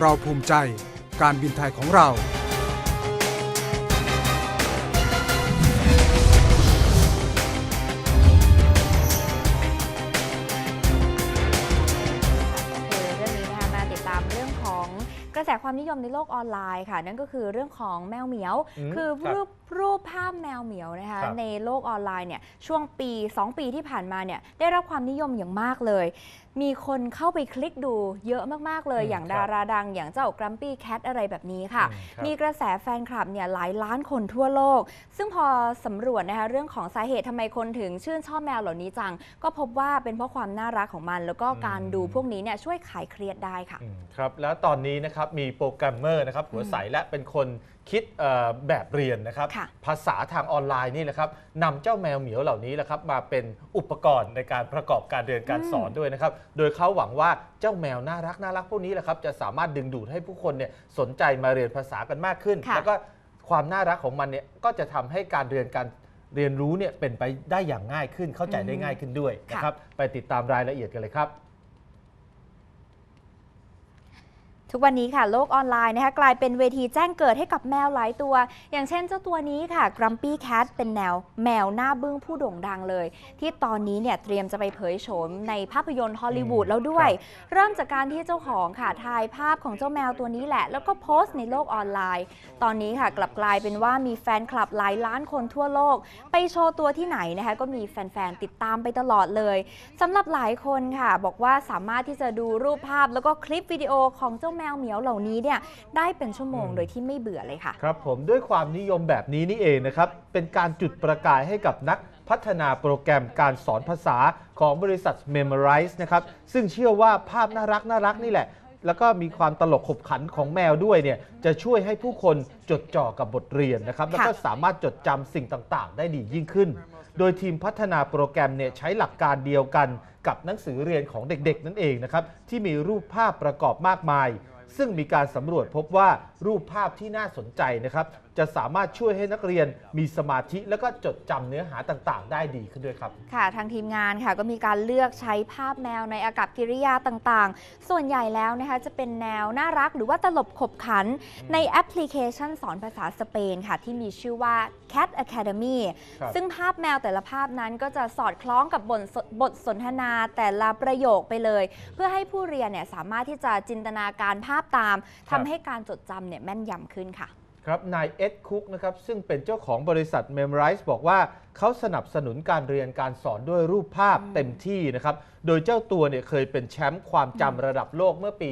เราภูมิใจการบินไทยของเราคือเรื่องนี้นะคะมาติดตามเรื่องของกระแสความนิยมในโลกออนไลน์ค่ะ นั่นก็คือเรื่องของแมวเหมียวอืมคือครับรูปรูปภาพแมวเหมียวนะคะครับในโลกออนไลน์เนี่ยช่วงปี 2 ปีที่ผ่านมาเนี่ยได้รับความนิยมอย่างมากเลย มีคนเข้าไปคลิกดูเยอะมาก ๆ เลยอืมอย่างครับดาราดัง อย่างเจ้ากรัมปี้แคทอะไรแบบนี้ค่ะอืมครับมีกระแสแฟนคลับเนี่ยหลายล้านคนทั่วโลก ซึ่งพอสำรวจนะคะเรื่องของสาเหตุทำไมคนถึงชื่นชอบแมวเหล่านี้จัง ก็พบว่าเป็นเพราะความน่ารักของมัน แล้วก็การดูพวกนี้เนี่ยช่วยขายเครียดได้ค่ะอืมครับแล้วตอนนี้นะครับมีโปรแกรมเมอร์นะครับหัวใสและเป็นคนคิดเอ่อแบบเรียนนะครับค่ะภาษาทางออนไลน์นี่แหละครับนำเจ้าแมวเหมียวเหล่านี้แหละครับมาเป็นอุปกรณ์ในการประกอบการเรียนการสอนด้วยนะครับโดยเขาหวังว่าเจ้าแมวน่ารักน่ารักพวกนี้แหละครับจะสามารถดึงดูดให้ผู้คนเนี่ยสนใจมาเรียนภาษากันมากขึ้น ค่ะ แล้วก็ความน่ารักของมันเนี่ยก็จะทำให้การเรียนการเรียนรู้เนี่ยเป็นไปได้อย่างง่ายขึ้นเข้าใจได้ง่ายขึ้นด้วยนะครับไปติดตามรายละเอียดกันเลยครับ ทุกวันนี้ค่ะโลกออนไลน์นะคะกลายเป็นเวทีแจ้งเกิดให้กับแมวหลายตัว อย่างเช่นเจ้าตัวนี้ค่ะ Grumpy Cat เป็นแนวแมวหน้าบึ้งผู้โด่งดังเลย ที่ตอนนี้เนี่ยเตรียมจะไปเผยโฉมในภาพยนตร์ฮอลลีวูดอืมแล้วด้วยครัเริ่มจากการที่เจ้าของค่ะถ่ายภาพของเจ้าแมวตัวนี้แหละ แล้วก็โพสต์ในโลกออนไลน์ ตอนนี้ค่ะกลับกลายเป็นว่ามีแฟนคลับหลายล้านคนทั่วโลก ไปโชว์ตัวที่ไหนนะคะก็มีแฟนๆติดตามไปตลอดเลยสำหรับหลายคนค่ะ บอกว่าสามารถที่จะดูรูปภาพแล้วก็คลิปวิดีโอของเจ้าแมวเหมียวเหล่านี้เนี่ยได้เป็นชั่วโมงอืมโดยที่ไม่เบื่อเลยค่ะ ครับผมด้วยความนิยมแบบนี้นี่เองนะครับ เป็นการจุดประกายให้กับนักพัฒนาโปรแกรมการสอนภาษาของบริษัท Memorize นะครับ ซึ่งเชื่อว่าภาพน่ารักน่ารักนี่แหละ แล้วก็มีความตลกขบขันของแมวด้วยเนี่ยจะช่วยให้ผู้คนจดจ่อกับบทเรียนนะครับ แล้วก็สามารถจดจำสิ่งต่างๆ ได้ดียิ่งขึ้น โดยทีมพัฒนาโปรแกรมเนี่ยใช้หลักการเดียวกันกับหนังสือเรียนของเด็กๆ นั่นเองนะครับที่มีรูปภาพประกอบมากมาย ซึ่งมีการสำรวจพบว่ารูปภาพที่น่าสนใจนะครับ จะสามารถช่วยให้นักเรียนมีสมาธิแล้วก็จดจำเนื้อหาต่างๆ ได้ดีขึ้นด้วยครับ ค่ะทางทีมงานค่ะก็มีการเลือกใช้ภาพแมวในอากับกิริยาต่างๆ ส่วนใหญ่แล้วนะคะจะเป็นแนวน่ารักหรือว่าตลบขบขัน ในแอปพลิเคชันสอนภาษาสเปนค่ะ ที่มีชื่อว่า Cat Academy ครับ ซึ่งภาพแมวแต่ละภาพนั้นก็จะสอดคล้องกับบทสบทสนทนาแต่ละประโยคไปเลย เพื่อให้ผู้เรียนเนี่ยสามารถที่จะจินตนาการภาพตามครัทำบให้การจดจำเนี่ยแม่นยำขึ้นค่ะ ครับนายเอ็ดคุกนะครับซึ่งเป็นเจ้าของบริษัท Memrise บอกว่าเขาสนับสนุนการเรียนการสอนด้วยรูปภาพเต็มที่นะครับโดยเจ้าตัวเนี่ยเคยเป็นแชมป์ความจำระดับโลกเมื่อปี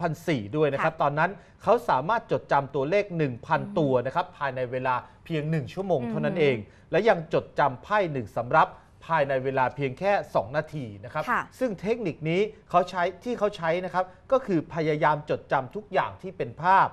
2004 ด้วยนะครับ ตอนนั้นเขาสามารถจดจำตัวเลข 1,000 ตัวนะครับภายในเวลาเพียง 1 ชั่วโมงเท่านั้นเอง และยังจดจำไพ่หนึ่งสำรับภายในเวลาเพียงแค่ 2 นาทีนะครับค่ะซึ่งเทคนิคนี้เขาใช้ที่เขาใช้นะครับ ก็คือพยายามจดจำทุกอย่างที่เป็นภาพ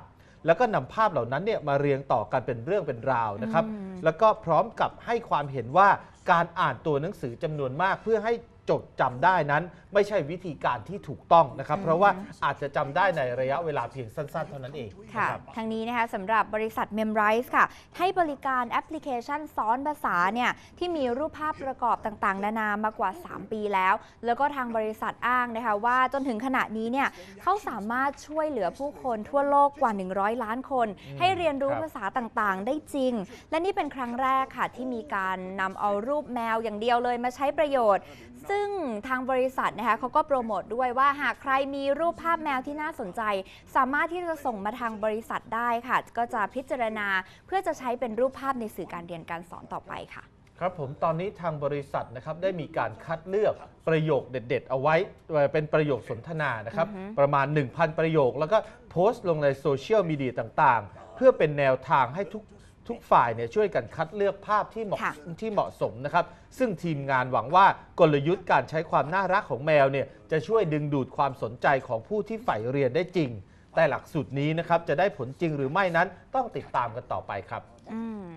แล้วก็นำภาพเหล่านั้นเนี่ยมาเรียงต่อกันเป็นเรื่องเป็นราวนะครับอืมแล้วก็พร้อมกับให้ความเห็นว่าการอ่านตัวหนังสือจำนวนมากเพื่อให้ จดจำได้นั้น ไม่ใช่วิธีการที่ถูกต้องนะครับ เพราะว่าอาจจะจำได้ในระยะเวลาเพียงสั้น ๆ เท่านั้นเองค่ะนะครับทางนี้นะคะสำหรับบริษัท Memrise ค่ะ ให้บริการแอปพลิเคชันสอนภาษาเนี่ยที่มีรูปภาพประกอบต่างๆ นานามากว่า 3 ปีแล้ว แล้วก็ทางบริษัทอ้างนะคะว่าจนถึงขณะนี้เนี่ยเขาสามารถช่วยเหลือผู้คนทั่วโลกกว่า 100 ล้านคนอืมให้เรียนรู้ครับภาษาต่างๆ ได้จริง และนี่เป็นครั้งแรกค่ะที่มีการนำเอารูปแมวอย่างเดียวเลยมาใช้ประโยชน์ซึ่งทางบริษัทนะคะเขาก็โปรโมทด้วยว่าหากใครมีรูปภาพแมวที่น่าสนใจ สามารถที่จะส่งมาทางบริษัทได้ค่ะ ก็จะพิจารณาเพื่อจะใช้เป็นรูปภาพในสื่อการเรียนการสอนต่อไปค่ะ ครับผมตอนนี้ทางบริษัทนะครับได้มีการคัดเลือกประโยคเด็ด ๆ เอาไว้เอ่อเป็นประโยคสนทนานะครับ อือฮึ ประมาณ 1,000 ประโยค แล้วก็โพสต์ลงในโซเชียลมีเดียต่างๆ เพื่อเป็นแนวทางให้ทุก ทุกฝ่ายเนี่ยช่วยกันคัดเลือกภาพที่เหมาะค่ะ ที่เหมาะสมนะครับ ซึ่งทีมงานหวังว่ากลยุทธ์การใช้ความน่ารักของแมวเนี่ยจะช่วยดึงดูดความสนใจของผู้ที่ใฝ่เรียนได้จริง แต่หลักสูตรนี้นะครับจะได้ผลจริงหรือไม่นั้นต้องติดตามกันต่อไปครับ อืม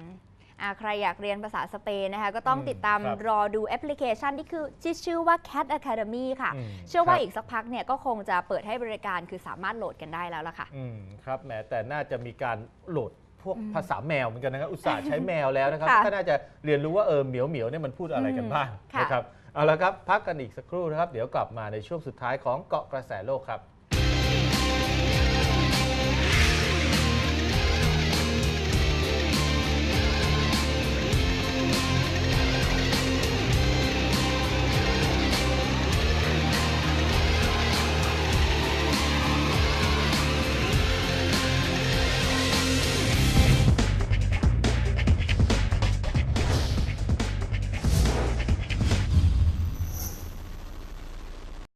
อ่าใครอยากเรียนภาษาสเปนนะคะก็ต้องอืมติดตามครับรอดูแอปพลิเคชันที่คือที่ชื่อว่า Cat Academy ค่ะ อืมเชื่อว่าครับ อีกสักพักเนี่ยก็คงจะเปิดให้บริการคือสามารถโหลดกันได้แล้วล่ะค่ะ อืมครับแหมแต่น่าจะมีการโหลดพ วกอืมภาษาแมวเหมือนกันนะครับ อุตส่าห์ใช้แมวแล้วนะครับค่ะก็น่าจะเรียนรู้ว่าเออเหมียวเหมียวเนี่ยมันพูดอะไรกันบ้างค่ะ นะครับเอาละครับพักกันอีกสักครู่นะครับเดี๋ยวกลับมาในช่วงสุดท้ายของเกาะกระแสโลกครับ